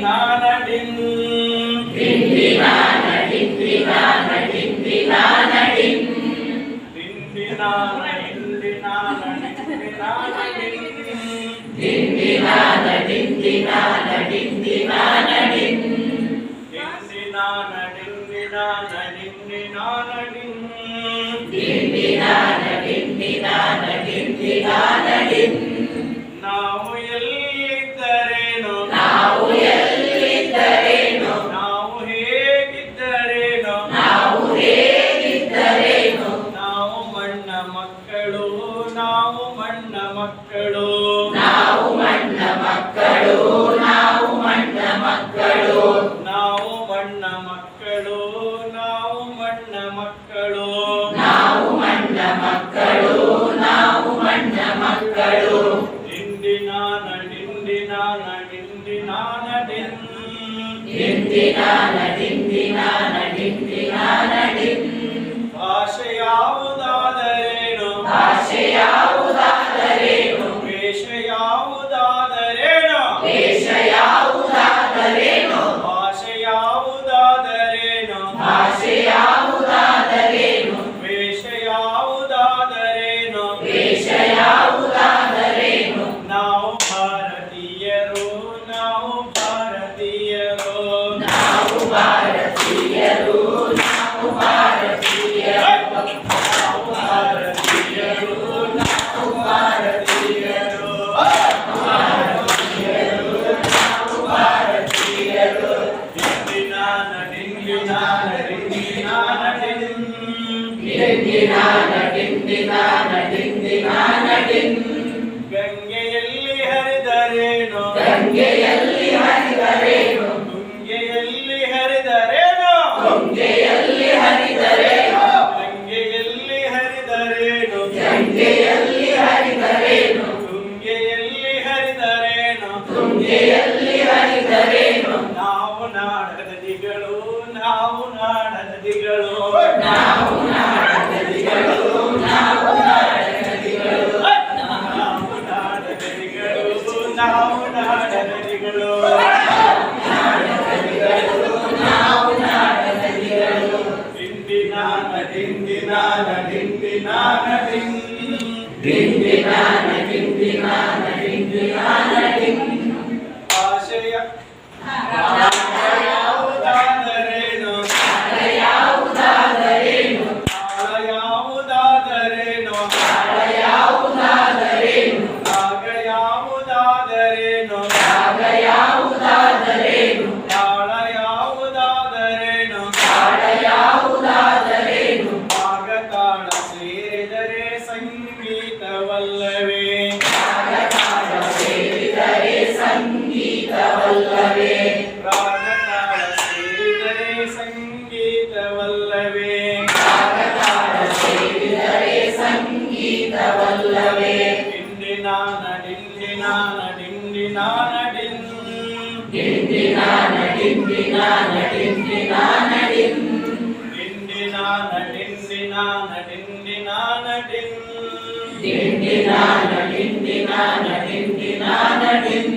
నానడిన్ డిండి నాన డిండి నాన డిండి నానడిన్ డిండి నాన డిండి నాన డిండి నానడిన్ ನಾವು ಮಣ್ಣ ಮಕ್ಕಳು ನಾವು ಮಣ್ಣ ಮಕ್ಕಳು ನಾವು ಮಣ್ಣ ಮಕ್ಕಳು ಡಿಂಡಿ ನಾನ ಡಿಂಡಿ ನಾನ ಡಿಂಡಿ ನಾನ ಡಿನ್ ಭಾಷೆ alunada, lei. ಗಂಗೆಯಲ್ಲಿ ಹರಿದರೇನು? ಗಂಗೆಯಲ್ಲಿ ಹರಿದರೇನು? సన్నిధిలో డిండిన నడిండిన నడిండిన నడిండిన నడిండిన నడిండిన నడిండిన ಡಿಂಡಿ ನಾನ ಡಿಂಡಿ ನಾನ ಡಿಂಡಿ ನಾನ నిండినా నటించినా నటించినా నటిన్ నిండినా నటించినా నటించినా నటిన్ నిండినా నటించినా నటించినా నటిన్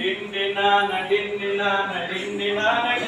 నిండినా నటించినా నటించినా నటిన్